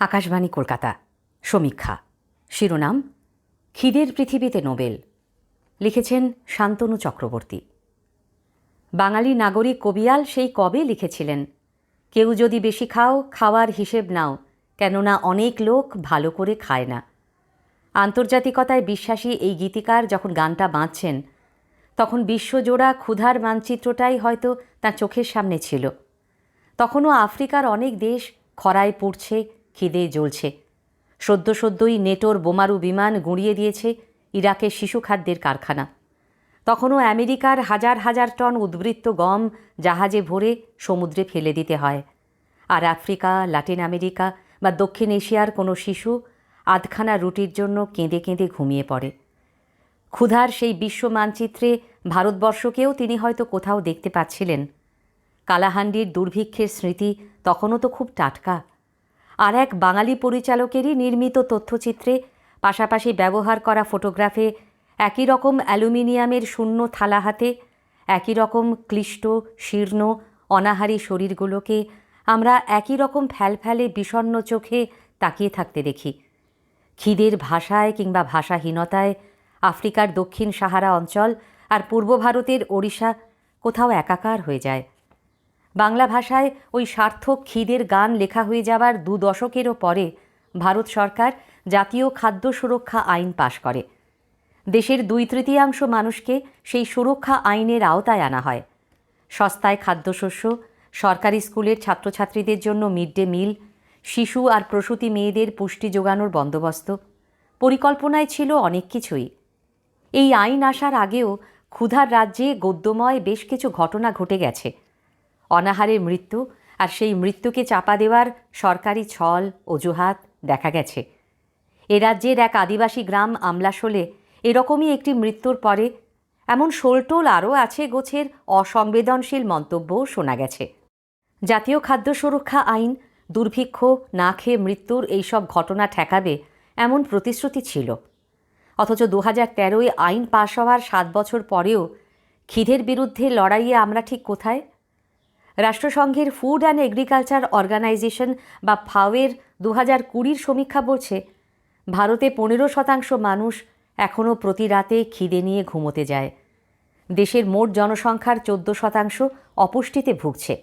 আকাশবাণী কলকাতা। সমীক্ষা। শিরোনাম, খিদের পৃথিবীতে নোবেল। লিখেছেন শান্তনু চক্রবর্তী। বাঙালি নাগরিক কবিয়াল সেই কবে লিখেছিলেন? কেউ যদি বেশি খাও, খাওয়ার হিসেব নাও, কেননা অনেক লোক ভালো করে খায় না। আন্তর্জাতিকতায় বিশ্বাসী এই গীতিকার যখন গানটা বাঁধছেন, তখন বিশ্বজোড়া ক্ষুধার মানচিত্রটাই হয়তো তার চোখের সামনে ছিল। তখনও আফ্রিকার অনেক দেশ খরায় পুড়ছে খিদে জ্বলছে। সদ্য সদ্যই নেটোর বোমারু বিমান গুঁড়িয়ে দিয়েছে ইরাকের শিশু খাদ্যের কারখানা। তখনও আমেরিকার হাজার হাজার টন উদ্বৃত্ত গম জাহাজে ভরে সমুদ্রে ফেলে দিতে হয়। আর আফ্রিকা লাতিন আমেরিকা বা দক্ষিণ এশিয়ার কোনো শিশু আধখানা রুটির জন্য কেঁদে কেঁদে ঘুমিয়ে পড়ে। ক্ষুধার সেই বিশ্ব মানচিত্রে ভারতবর্ষকেও তিনি হয়তো কোথাও দেখতে পাচ্ছিলেন। কালাহান্ডির দুর্ভিক্ষের স্মৃতি তখনও তো খুব টাটকা। আর এক বাঙালি পরিচালকেরই নির্মিত তথ্যচিত্রে পাশাপাশি ব্যবহার করা ফটোগ্রাফে একই রকম অ্যালুমিনিয়ামের শূন্য থালা হাতে, একই রকম ক্লিষ্ট, শীর্ণ, অনাহারী শরীরগুলোকে আমরা একই রকম ফ্যালফ্যালে বিষণ্ন চোখে তাকিয়ে থাকতে দেখি। খিদের ভাষায় কিংবা ভাষাহীনতায় আফ্রিকার দক্ষিণ সাহারা অঞ্চল আর পূর্ব ভারতের ওড়িশা কোথাও একাকার হয়ে যায়। বাংলা ভাষায় ওই সার্থক খিদের গান লেখা হয়ে যাবার দু দশকেরও পরে ভারত সরকার জাতীয় খাদ্য সুরক্ষা আইন পাশ করে। দেশের দুই তৃতীয়াংশ মানুষকে সেই সুরক্ষা আইনের আওতায় আনা হয়। সস্তায় খাদ্যশস্য, সরকারি স্কুলের ছাত্রছাত্রীদের জন্য মিড ডে মিল, শিশু আর প্রসূতি মেয়েদের পুষ্টি যোগানোর বন্দোবস্ত, পরিকল্পনায় ছিল অনেক কিছুই। এই আইন আসার আগেও ক্ষুধার রাজ্যে গদ্যময় বেশ কিছু ঘটনা ঘটে গেছে। অনাহারের মৃত্যু, আর সেই মৃত্যুকে চাপা দেওয়ার সরকারি ছল, অজুহাত দেখা গেছে। এ রাজ্যের এক আদিবাসী গ্রাম আমলাশোলে এরকমই একটি মৃত্যুর পরে এমন শোলটোল আরও আছে গোছের অসংবেদনশীল মন্তব্যও শোনা গেছে। জাতীয় খাদ্য সুরক্ষা আইন দুর্ভিক্ষ না খেয়ে মৃত্যুর এইসব ঘটনা ঠেকাবে এমন প্রতিশ্রুতি ছিল। অথচ দু হাজার তেরোয় আইন পাশ হওয়ার সাত বছর পরেও খিদের বিরুদ্ধে লড়াইয়ে আমরা ঠিক কোথায়? রাষ্ট্রসংঘের ফুড অ্যান্ড এগ্রিকালচার অর্গানাইজেশন বা ফাওয়ের দু হাজার কুড়ির সমীক্ষা বলছে, ভারতে পনেরো শতাংশ মানুষ এখনও প্রতি রাতে খিদে নিয়ে ঘুমোতে যায়। দেশের মোট জনসংখ্যার চোদ্দ শতাংশ অপুষ্টিতে ভুগছে।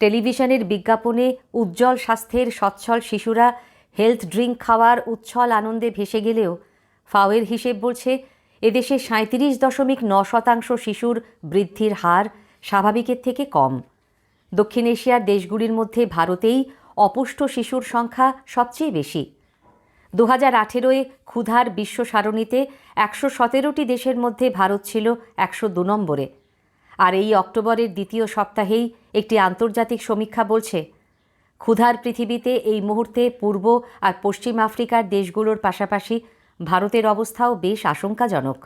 টেলিভিশনের বিজ্ঞাপনে উজ্জ্বল স্বাস্থ্যের সচ্ছল শিশুরা হেলথ ড্রিঙ্ক খাওয়ার উচ্ছল আনন্দে ভেসে গেলেও ফাওয়ের হিসেব বলছে, এদেশে সাঁত্রিশ দশমিক ন শতাংশ শিশুর বৃদ্ধির হার স্বাভাবিকের থেকে কম। দক্ষিণ এশিয়ার দেশগুলির মধ্যে ভারতেই অপুষ্ট শিশুর সংখ্যা সবচেয়ে বেশি। দু হাজার আঠেরোয় ক্ষুধার বিশ্ব সারণীতে একশো সতেরোটি দেশের মধ্যে ভারত ছিল একশো দু নম্বরে। আর এই অক্টোবরের দ্বিতীয় সপ্তাহেই একটি আন্তর্জাতিক সমীক্ষা বলছে, ক্ষুধার পৃথিবীতে এই মুহূর্তে পূর্ব আর পশ্চিম আফ্রিকার দেশগুলোর পাশাপাশি ভারতের অবস্থাও বেশ আশঙ্কাজনক।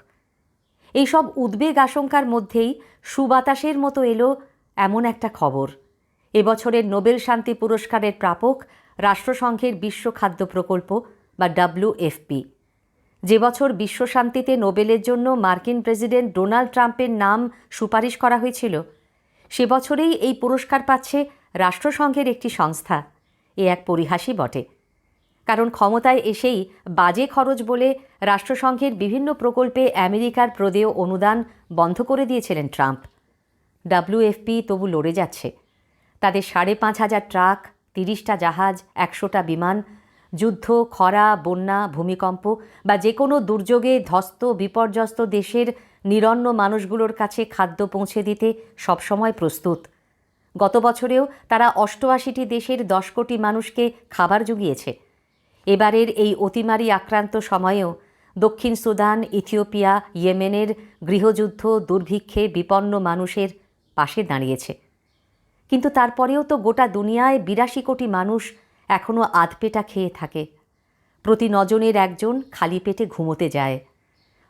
এইসব উদ্বেগ আশঙ্কার মধ্যেই সুবাতাসের মতো এলো এমন একটা খবর। এবছরের নোবেল শান্তি পুরস্কারের প্রাপক রাষ্ট্রসংঘের বিশ্ব খাদ্য প্রকল্প বা ডাব্লিউএফপি যে বছর বিশ্ব শান্তিতে নোবেলের জন্য মার্কিন প্রেসিডেন্ট ডোনাল্ড ট্রাম্পের নাম সুপারিশ করা হয়েছিল, সে বছরেই এই পুরস্কার পাচ্ছে রাষ্ট্রসংঘের একটি সংস্থা। এ এক পরিহাসই বটে। কারণ ক্ষমতায় এসেই বাজে খরচ বলে রাষ্ট্রসংঘের বিভিন্ন প্রকল্পে আমেরিকার প্রদেয় অনুদান বন্ধ করে দিয়েছিলেন ট্রাম্প। ডাব্লিউএফপি তবু লড়ে যাচ্ছে। তাদের সাড়ে পাঁচ হাজার ট্রাক, তিরিশটা জাহাজ, একশোটা বিমান, যুদ্ধ, খরা, বন্যা, ভূমিকম্প বা যে কোনো দুর্যোগে ধস্ত বিপর্যস্ত দেশের নিরন্ন মানুষগুলোর কাছে খাদ্য পৌঁছে দিতে সবসময় প্রস্তুত। গত বছরেও তারা অষ্টআশিটি দেশের দশ কোটি মানুষকে খাবার জুগিয়েছে। এবারের এই অতিমারি আক্রান্ত সময়েও দক্ষিণ সুদান, ইথিওপিয়া, ইয়েমেনের গৃহযুদ্ধ, দুর্ভিক্ষে বিপন্ন মানুষের পাশে দাঁড়িয়েছে। কিন্তু তারপরেও তো গোটা দুনিয়ায় বিরাশি কোটি মানুষ এখনও আধপেটা খেয়ে থাকে। প্রতি নজনের একজন খালি পেটে ঘুমোতে যায়।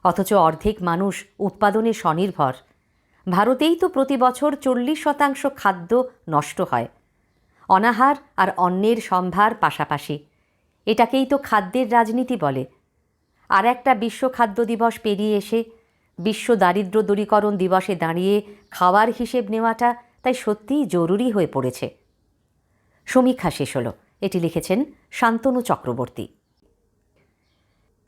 অথচ অর্ধেক মানুষ উৎপাদনে স্বনির্ভর। ভারতেই তো প্রতি বছর চল্লিশ শতাংশ খাদ্য নষ্ট হয়। অনাহার আর অন্যের সম্ভার পাশাপাশি। এটাকেই তো খাদ্যের রাজনীতি বলে। আর একটা বিশ্ব খাদ্য দিবস পেরিয়ে এসে বিশ্ব দারিদ্র দূরীকরণ দিবসে দাঁড়িয়ে খাওয়ার হিসেব নেওয়াটা তাই সত্যিই জরুরি হয়ে পড়েছে। সমীক্ষা শেষ হলো। এটি লিখেছেন শান্তনু চক্রবর্তী।